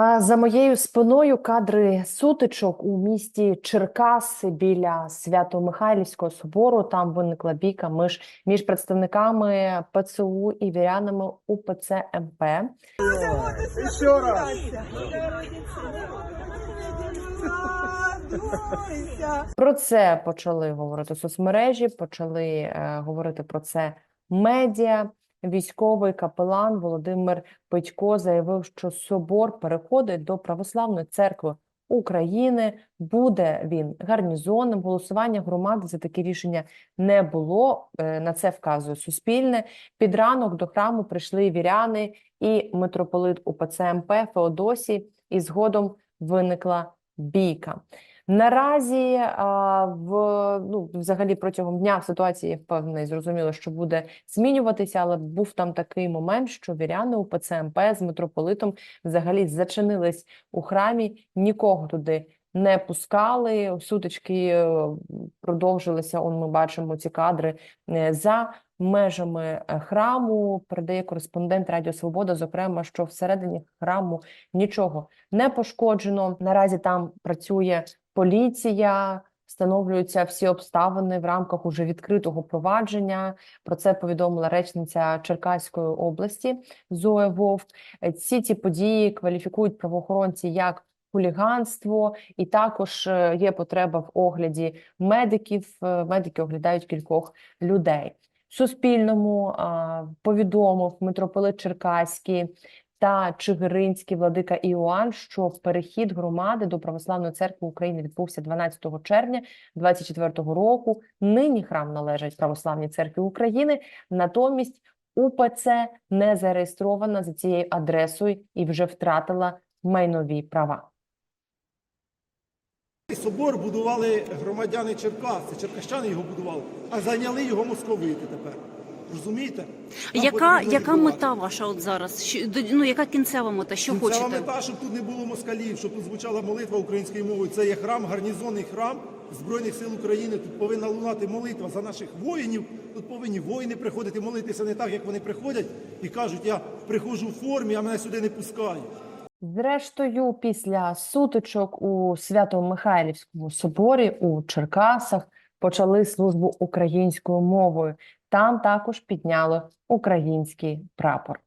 А За моєю спиною кадри сутичок у місті Черкаси біля Свято-Михайлівського собору. Там виникла бійка між, між представниками ПЦУ і вірянами УПЦ МП. Раз. Про це почали говорити соцмережі, почали е, говорити про це медіа. Військовий капелан Володимир Петько заявив, що собор переходить до Православної церкви України. Буде він гарнізонним. Голосування громади за таке рішення не було. Е, На це вказує Суспільне. Під ранок до храму прийшли віряни і митрополит УПЦ МП Феодосій, і згодом виникла бійка. Наразі в ну взагалі протягом дня ситуація я впевнена і зрозуміло, що буде змінюватися, але був там такий момент, що віряни у ПЦМП з митрополитом взагалі зачинились у храмі, нікого туди не пускали. Сутички е, продовжилися. Он ми бачимо ці кадри е, за межами е, храму. Передає кореспондент Радіо Свобода. Зокрема, що всередині храму нічого не пошкоджено. Наразі там працює поліція. Встановлюються всі обставини в рамках уже відкритого провадження. Про це повідомила речниця Черкаської області Зоя Вовк. Всі ці події кваліфікують правоохоронці як хуліганство, і також е, є потреба в огляді медиків. Е, Медики оглядають кількох людей. Суспільному повідомив митрополит Черкаський та Чигиринський владика Іоанн, що перехід громади до Православної церкви України відбувся 12 червня 2024 року. Нині храм належить Православній церкві України. Натомість УПЦ не зареєстрована за цією адресою і вже втратила майнові права. Собор будували громадяни Черкас, це черкащани його будували, а зайняли його московити тепер. Розумієте? Яка, яка мета ваша от зараз? Що, до- ну, яка кінцева мета? Що Кінцева хочете? мета, щоб тут не було москалів, щоб тут звучала молитва українською мовою. Це є храм, гарнізонний храм Збройних сил України. Тут повинна лунати молитва за наших воїнів. Тут повинні воїни приходити молитися не так, як вони приходять і кажуть, я приходжу в формі, а мене сюди не пускають. Зрештою, після сутичок у Свято-Михайлівському соборі у Черкасах почали службу українською мовою. Там також підняли український прапор.